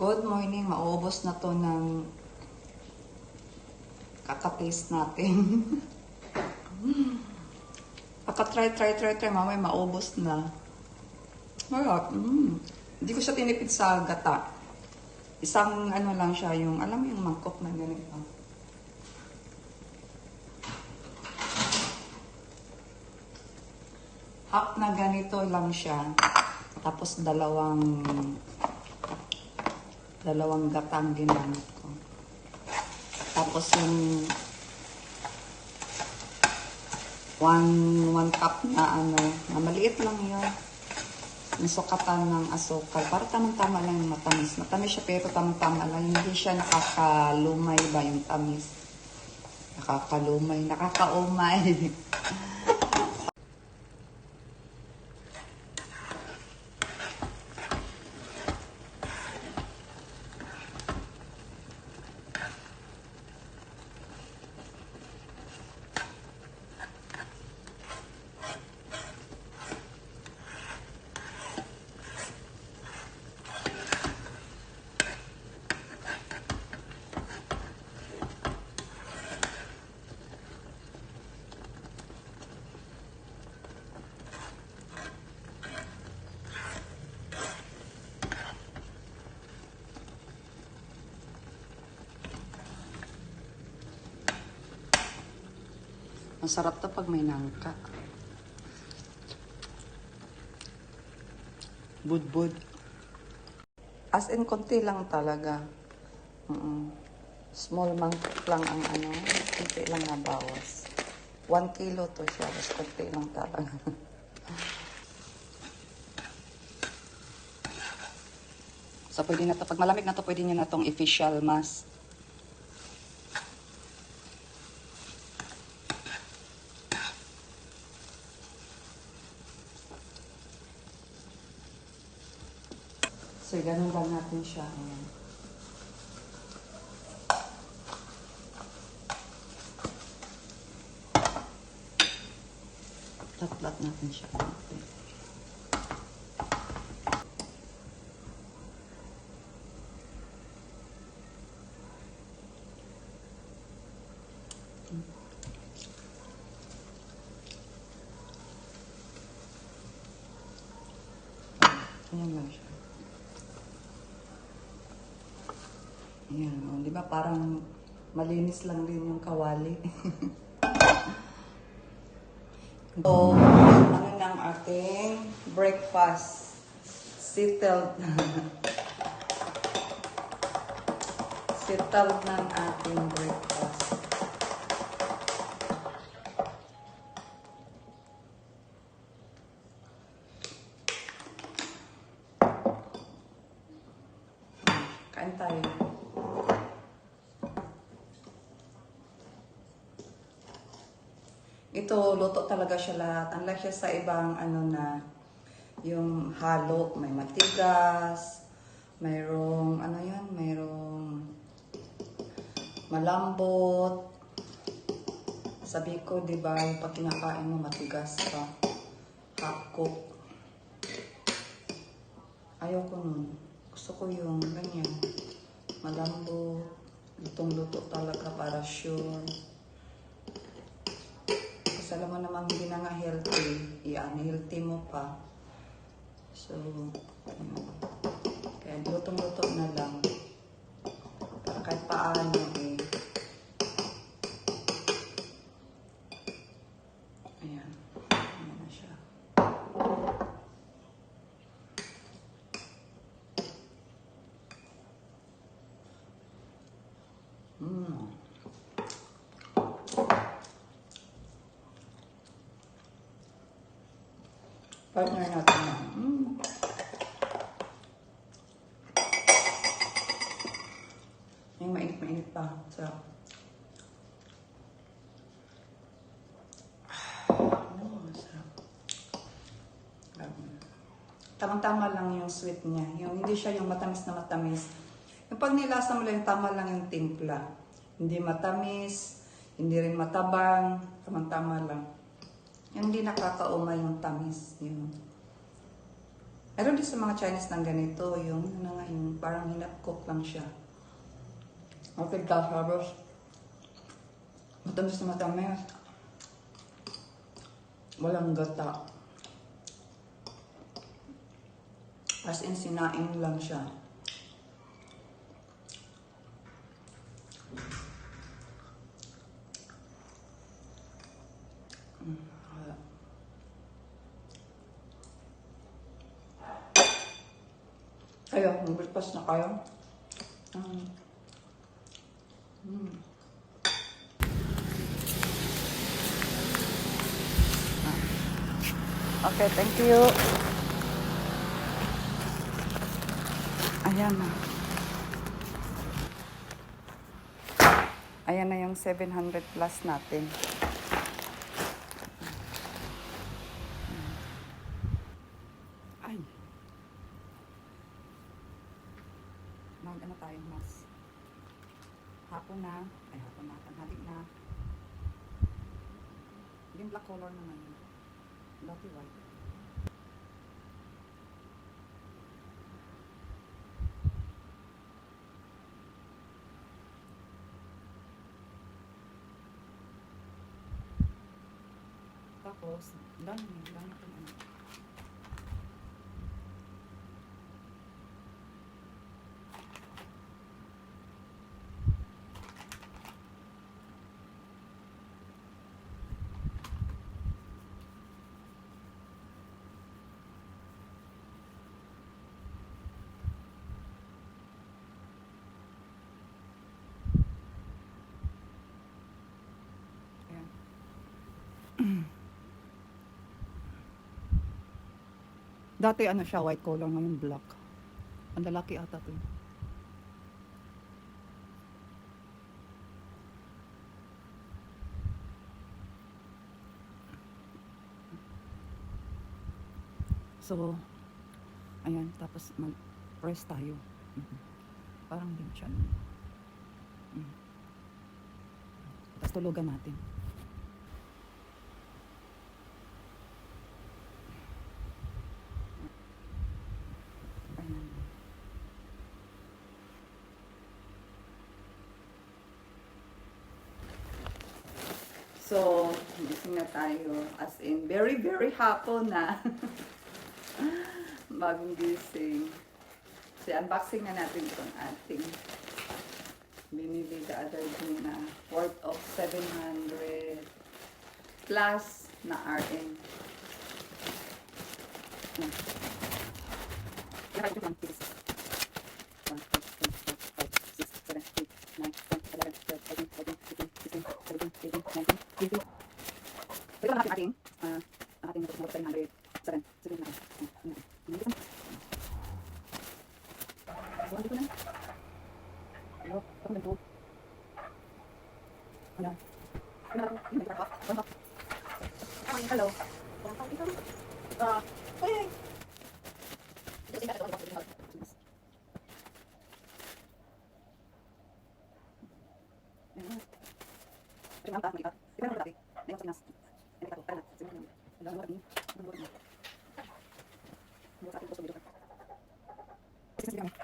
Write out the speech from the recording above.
Good morning. Maubos na to ng kakataste natin. Pagka-try, try, try, try, mamaya maubos na. Masarap. Mm. Hindi ko siya tinipid sa gata. Isang ano lang siya, yung, alam mo yung mangkok na ganito. Half na ganito lang siya. Tapos dalawang dalawang gatang ginamit ko. Tapos yung one, one cup na ano, na maliit lang yun. Nasukatan ng asukal. Para tamang-tama lang yung matamis. Matamis siya pero tamang-tama lang. Hindi siya nakakalumay ba yung tamis. Nakakalumay, nakakaumay. Masarap to pag may nangka. Budbud. As in, konti lang talaga. Mm-mm. Small mangkok lang ang ano. Konti lang na bawas. One kilo to siya. Mas konti lang talaga. so, pwede na to. Pag malamig na to, pwede nyo na tong official mask. So, ganun lang natin siya. Ayan. Tatlat natin siya. Okay. Ayan lang siya. Ayan, oh, di ba parang malinis lang din yung kawali. so, ano ng ating breakfast? Settled. Settled ng ating breakfast. Ito, luto talaga siya lahat. Unlike siya sa ibang ano na, yung halo, may matigas, mayroong, ano yan, mayroong malambot. Sabi ko, di ba, yung pag kinakain mo, matigas pa. Half cook. Ayaw ko nun. Gusto ko yung ganyan. Malambot. Lutong-luto talaga para sure. Alam mo naman hindi na nga healthy. Iyan, healthy mo pa. So, ayun. Kaya lutong-luto na lang. Para kahit paano eh. Ayan. Ayan na siya. Mm. Partner natin na. Mm. Yung mainit-mainit pa. Sarap. Mm, sarap. Tamang-tama lang yung sweet niya. Yung hindi siya yung matamis na matamis. Yung pag nilasa mo lang, tama lang yung timpla. Hindi matamis, hindi rin matabang, tamang-tama lang. Hindi nakakaumay yung tamis. Yun. Meron din sa mga Chinese ng ganito, yung, ano yung parang hinap-cook lang siya. Okay, tapos, matamis na matamis. Walang gata. As in, sinaing lang siya. Mm, wala. Kayo, mag-breakfast na kayo? Um, mm. Okay, thank you. Ayan na. Ayan na yung 700 plus natin. Ay. Mag ano tayo, mas hapon na. Ay, hapon na. Tanghali na. Yung black color naman. Dati white. Tapos, dami, dami ano. Ayan. Dati ano siya, white color, ngayon black. Ang lalaki ata to. So, ayan, tapos mag-press tayo. Mhm. Parang din siya. Mhm. Tapos tulugan natin. So, gising na tayo. As in, very, very hapon na. Bagong gising. So, unboxing na natin itong ating binili the other day na worth of 700 plus na RN. Yan. Ito lang natin ating, ah, ating ito, 700, 7, 7 na. Hindi ko So, andito na. Hello, ito ang ganito. Ayan. Ano na ito? Yun, may track. One back. Hi, hello. Ah, ay, ay. Gracias.